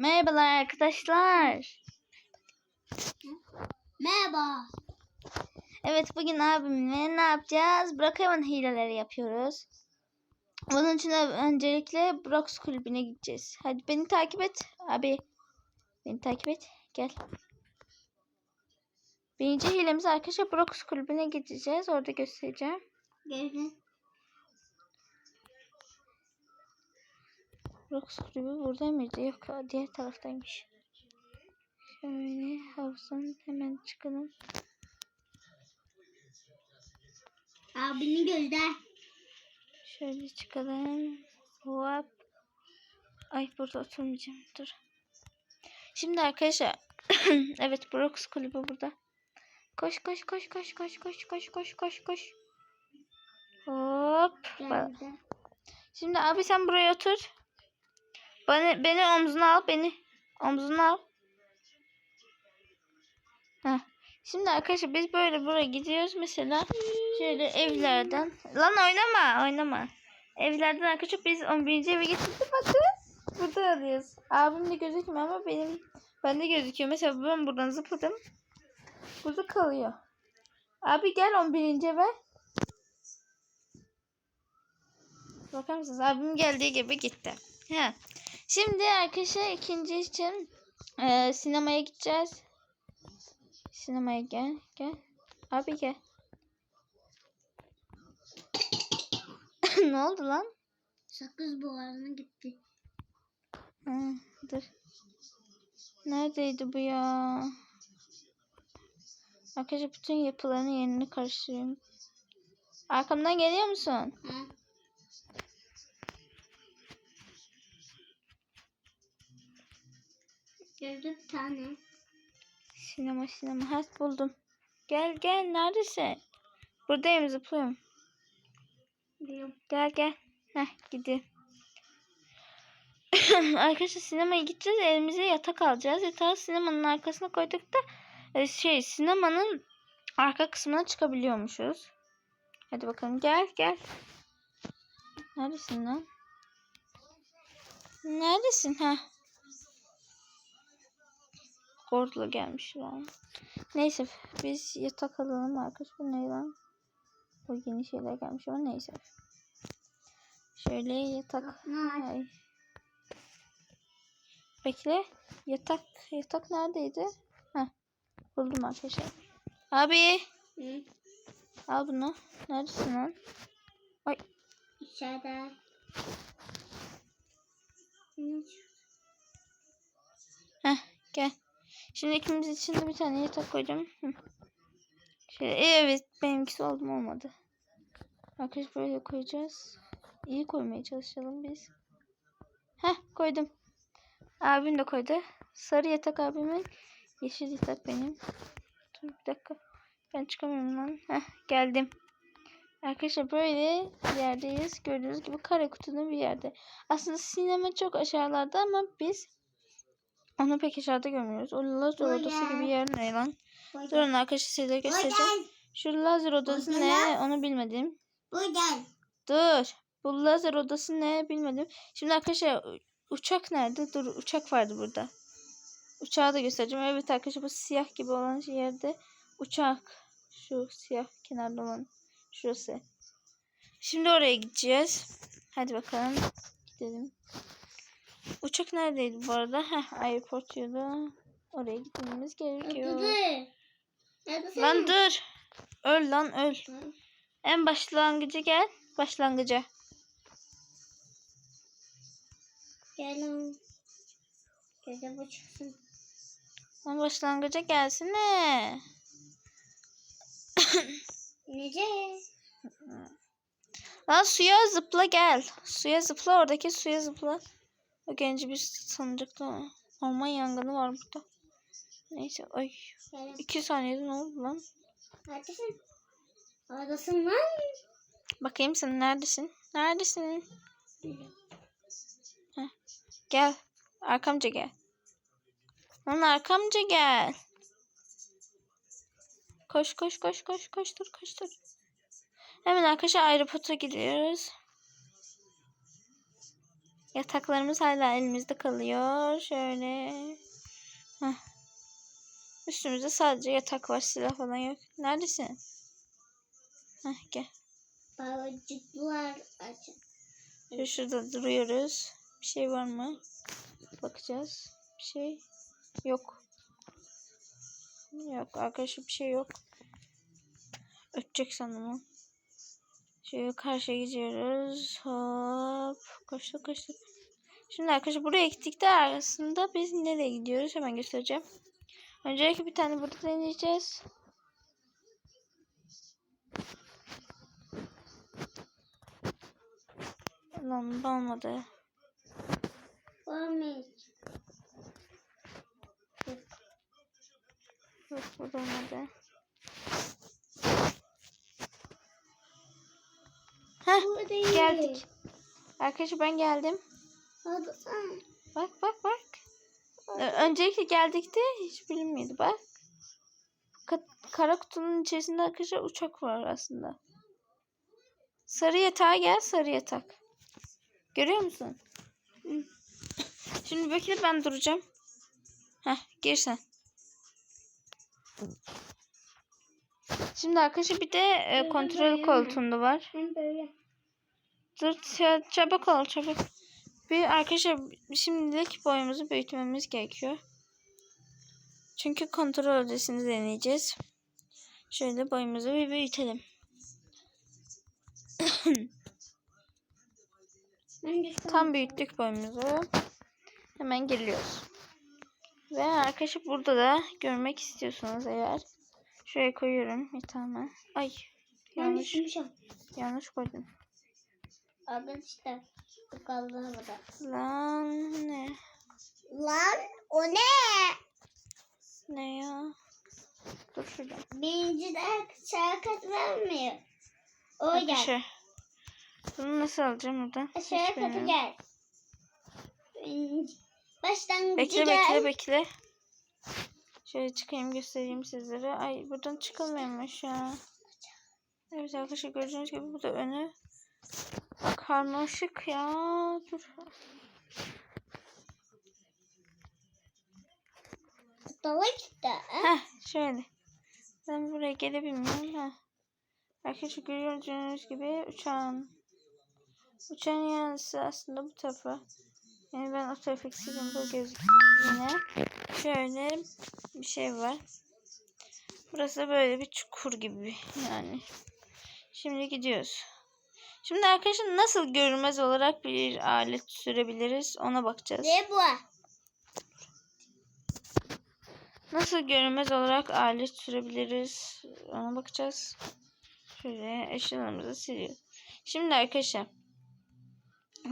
Merhabalar arkadaşlar. Merhaba. Evet bugün abimle ne yapacağız? Brookhaven hileleri yapıyoruz. Bunun için öncelikle Brox kulübüne gideceğiz. Hadi beni takip et. Abi beni takip et. Gel. Birinci hilemiz arkadaşlar Brox kulübüne gideceğiz. Orada göstereceğim. Gelin. Brox kulübü burada mıydı? Yok diğer taraftaymış. Şöyle havuzdan hemen çıkalım. Abini gözler. Şöyle çıkalım. Hop. Ay burada oturmayacağım. Dur. Şimdi arkadaşlar. evet Brox kulübü burada. Koş koş koş koş koş koş koş koş koş koş. Hop. Şimdi abi sen buraya otur. Beni, beni omzuna al. Beni omzuna al. Heh. Şimdi arkadaşlar biz böyle buraya gidiyoruz. Mesela şöyle evlerden. Lan oynama oynama. Evlerden arkadaşlar biz 11. eve getirdik. Bakın. Burada alıyoruz. Abim de gözükmüyor ama benim bende gözüküyor. Mesela ben buradan zıpladım. Burada kalıyor. Abi gel 11. eve. Bakar mısınız? Abim geldiği gibi gitti. Ha. Şimdi arkadaşlar ikinci için e, sinemaya gideceğiz. Sinemaya gel. Gel. Abi gel. ne oldu lan? Sakız boğazına gitti. Ha, dur. Neredeydi bu ya? Arkadaşlar bütün yapıların yerini karıştırıyorum. Arkamdan geliyor musun? Ha? Gördüm bir tane. Sinema sinema. Ha buldum. Gel gel neredesin? Buradayım zıplıyorum. Biliyorum. Gel gel. Heh gidiyorum. Arkadaşlar sinemaya gideceğiz. Elimize yatak alacağız. Yatağı sinemanın arkasına koyduk da e, şey sinemanın arka kısmına çıkabiliyormuşuz. Hadi bakalım gel gel. Neredesin lan? Neredesin ha? Gordla gelmiş lan. Neyse biz yatak alalım arkadaşlar. Bu ne lan? O yeni şeyler gelmiş ama neyse. Şöyle yatak. Ay. Bekle. Yatak. Yatak neredeydi? Heh. Buldum arkadaşlar. Abi. Hı? Al bunu. Neredesin lan? Ay. İçeride. Heh. Gel. Şimdi ikimiz için de bir tane yatak koyacağım. Şöyle, evet. Benimkisi oldu mu olmadı. Arkadaşlar böyle koyacağız. İyi koymaya çalışalım biz. Heh koydum. Abim de koydu. Sarı yatak abimin. Yeşil yatak benim. Dur bir dakika. Ben çıkamıyorum lan. Heh geldim. Arkadaşlar böyle yerdeyiz. Gördüğünüz gibi kare kutunun bir yerde. Aslında sinema çok aşağılarda ama biz onu pek aşağıda görmüyoruz. O lazer odası gibi yer ne lan? Burada. Durun arkadaşlar size göstereceğim. Şu lazer odası Burada ne onu bilmedim. Burada. Dur. Bu lazer odası ne bilmedim. Şimdi arkadaşlar uçak nerede? Dur uçak vardı burada. Uçağı da göstereceğim. Evet arkadaşlar bu siyah gibi olan yerde uçak. Şu siyah kenarda olan şurası. Şimdi oraya gideceğiz. Hadi bakalım. Gidelim. Uçak neredeydi bu arada? Heh, airport yolu. Oraya gitmemiz gerekiyor. Dur. Lan dur. Öl lan öl. Hı. En başlangıcı gel. Başlangıca. Gelin. Gece bu çıksın. En başlangıca gelsene. Nece? Lan suya zıpla gel. Suya zıpla oradaki suya zıpla. Genci bir ama. Orman yangını var burada. Neyse ay. Gelin. iki saniyede ne oldu lan? Neredesin? Oradasın lan. Bakayım sen neredesin? Neredesin? Heh. Gel. Arkamca gel. Lan arkamca gel. Koş koş koş koş koştur koştur. Hemen arkadaşlar aeroporta gidiyoruz. Yataklarımız hala elimizde kalıyor. Şöyle. Heh. Üstümüzde sadece yatak var. Silah falan yok. Neredesin? Heh, gel. Babacıklar açın. Şöyle şurada duruyoruz. Bir şey var mı? Bakacağız. Bir şey yok. Yok arkadaşlar bir şey yok. Ötecek sandım o. Şöyle karşıya gidiyoruz. Hop. Koştuk koştuk. Şimdi arkadaşlar buraya gittik de arasında biz nereye gidiyoruz hemen göstereceğim. Öncelikle bir tane burada deneyeceğiz. Lan bu olmadı. Olmuyor. Yok burada olmadı. Heh değil. geldik. Arkadaşlar ben geldim. Hadi sen. Bak bak bak. Öncelikle geldik de hiç bilinmiyordu bak. Ka- kara kutunun içerisinde arkadaşlar uçak var aslında. Sarı yatağa gel sarı yatak. Görüyor musun? Şimdi bekle ben duracağım. Heh gir sen. Şimdi arkadaşlar bir de e, kontrol koltuğunda var. Hem böyle. Dur ça- çabuk ol çabuk. Bir arkadaşlar şimdilik boyumuzu büyütmemiz gerekiyor. Çünkü kontrol odasını deneyeceğiz. Şöyle boyumuzu bir büyütelim. Tam büyüttük boyumuzu. Hemen geliyoruz. Ve arkadaşlar burada da görmek istiyorsanız eğer şuraya koyuyorum yatağıma. Ay yanlış yanlış. yanlış koydum. Arkadaşlar. Bu kaldı havada. Lan ne? Lan o ne? Ne ya? Dur şurada. Birinci de şarkı vermiyor. O gel. Arkadaşlar. Bunu nasıl alacağım buradan? Şarkı bilmiyorum. gel. Birinci. Başlangıcı Bekle gel. bekle bekle. Şöyle çıkayım göstereyim sizlere. Ay buradan çıkılmıyormuş ya. Evet arkadaşlar gördüğünüz gibi bu da önü. Karmaşık ya. Dur. Dala gitti. Heh şöyle. Ben buraya gelebilmiyorum. Heh. Arkadaşlar gördüğünüz gibi uçağın. Uçağın yanısı aslında bu tarafa. Yani ben o tarafa gitseydim bu gözüküyor yine. Şöyle bir şey var. Burası da böyle bir çukur gibi yani. Şimdi gidiyoruz. Şimdi arkadaşlar nasıl görünmez olarak bir alet sürebiliriz ona bakacağız. Ne bu? Nasıl görünmez olarak alet sürebiliriz ona bakacağız. Şöyle eşyalarımızı siliyoruz. Şimdi arkadaşlar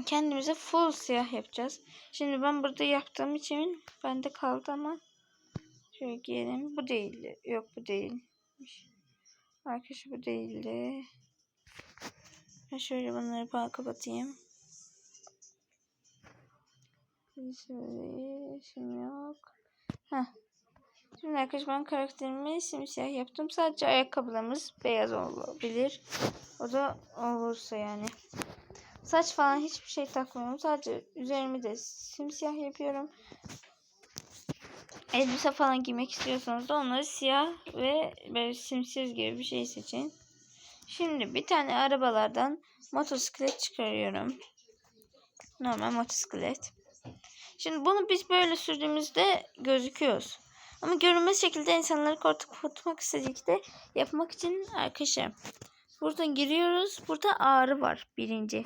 kendimize full siyah yapacağız. Şimdi ben burada yaptığım için bende kaldı ama şöyle giyelim. Bu değildi. Yok bu değilmiş. Arkadaşlar bu değildi. Ben şöyle bunları bana kapatayım. Şöyle işim yok. Heh. Şimdi arkadaşlar ben karakterimi simsiyah yaptım. Sadece ayakkabılarımız beyaz olabilir. O da olursa yani. Saç falan hiçbir şey takmıyorum. Sadece üzerimi de simsiyah yapıyorum. Elbise falan giymek istiyorsanız da onları siyah ve böyle simsiz gibi bir şey seçin. Şimdi bir tane arabalardan motosiklet çıkarıyorum. Normal motosiklet. Şimdi bunu biz böyle sürdüğümüzde gözüküyoruz. Ama görünmez şekilde insanları korkutmak istedik de yapmak için arkadaşlar buradan giriyoruz. Burada ağrı var birinci.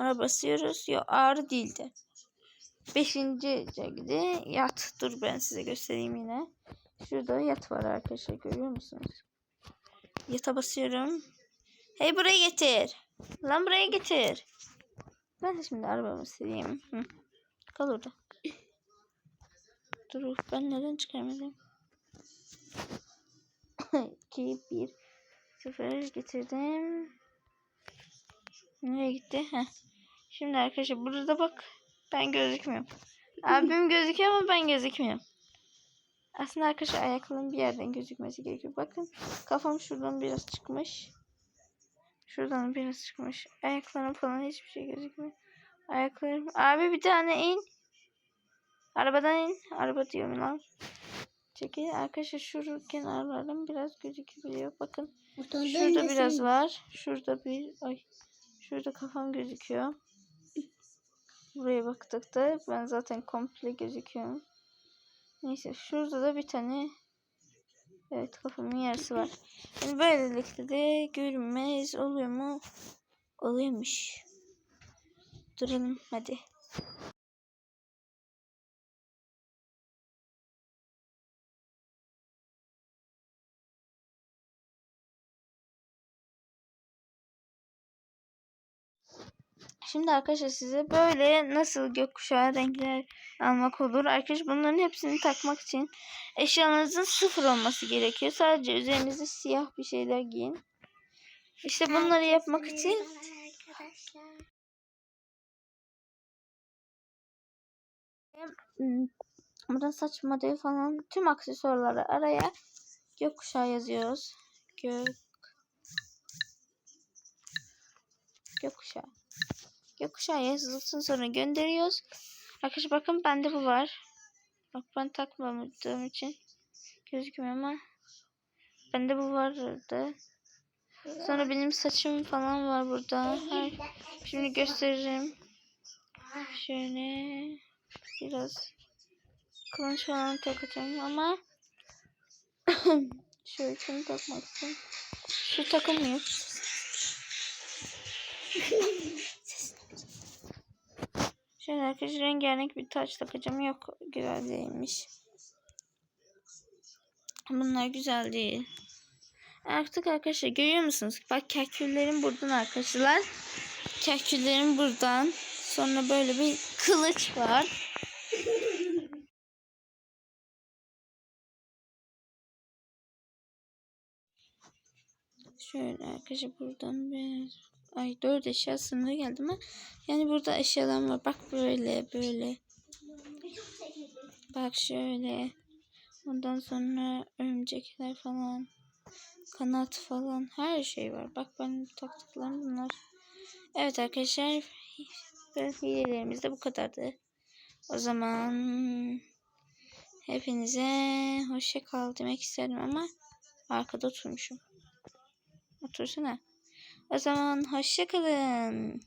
Ona basıyoruz. Yok ağrı değildi. Beşinci şekilde yat. Dur ben size göstereyim yine. Şurada yat var arkadaşlar görüyor musunuz? Yata basıyorum. Hey buraya getir. Lan buraya getir. Ben de şimdi arabamı sileyim. Hı. Kal orada. Dur ben neden çıkarmadım? 2, 1, 0 getirdim. Nereye gitti? Heh. Şimdi arkadaşlar burada bak. Ben gözükmüyorum. Abim gözüküyor ama ben gözükmüyorum. Aslında arkadaşlar ayaklarım bir yerden gözükmesi gerekiyor. Bakın kafam şuradan biraz çıkmış. Şuradan biraz çıkmış. Ayaklarım falan hiçbir şey gözükmüyor. Ayaklarım. Abi bir tane in. Arabadan in. Araba diyorum lan. Çekil. Arkadaşlar şu kenarlarım biraz gözükebiliyor. Bakın. Şurada biraz var. Şurada bir. Ay. Şurada kafam gözüküyor. Buraya baktıkta ben zaten komple gözüküyorum. Neyse şurada da bir tane Evet kafamın yarısı var. Yani böylelikle de görünmez oluyor mu? Oluyormuş. Duralım hadi. Şimdi arkadaşlar size böyle nasıl gökkuşağı renkler almak olur. Arkadaşlar bunların hepsini takmak için eşyanızın sıfır olması gerekiyor. Sadece üzerinizde siyah bir şeyler giyin. İşte bunları yapmak için Arkadaşlar. Hmm, Burada saç modeli falan tüm aksesuarları araya gökkuşağı yazıyoruz. Gök gökkuşağı. Gökkuşağı yazılsın sonra gönderiyoruz. Arkadaşlar bakın bende bu var. Bak ben takmadığım için gözükmüyor ama bende bu vardı. Sonra benim saçım falan var burada. Her, şimdi gösteririm. Şöyle biraz kılıç falan takacağım ama şöyle şunu takmak istiyorum. Şu takılmıyor. Şöyle arkadaşlar rengarenk bir taç takacağım. Yok güzel değilmiş. Bunlar güzel değil. Artık arkadaşlar görüyor musunuz? Bak kaküllerim buradan arkadaşlar. Kaküllerim buradan. Sonra böyle bir kılıç var. Şöyle arkadaşlar buradan bir ay dört eşya sınırı geldi ama yani burada eşyalar var. Bak böyle böyle. Bak şöyle. Ondan sonra örümcekler falan. Kanat falan. Her şey var. Bak ben taktıklarım bunlar. Evet arkadaşlar. Hilelerimiz de bu kadardı. O zaman hepinize hoşça kal demek isterim ama arkada oturmuşum. Otursana. O zaman hoşça kalın.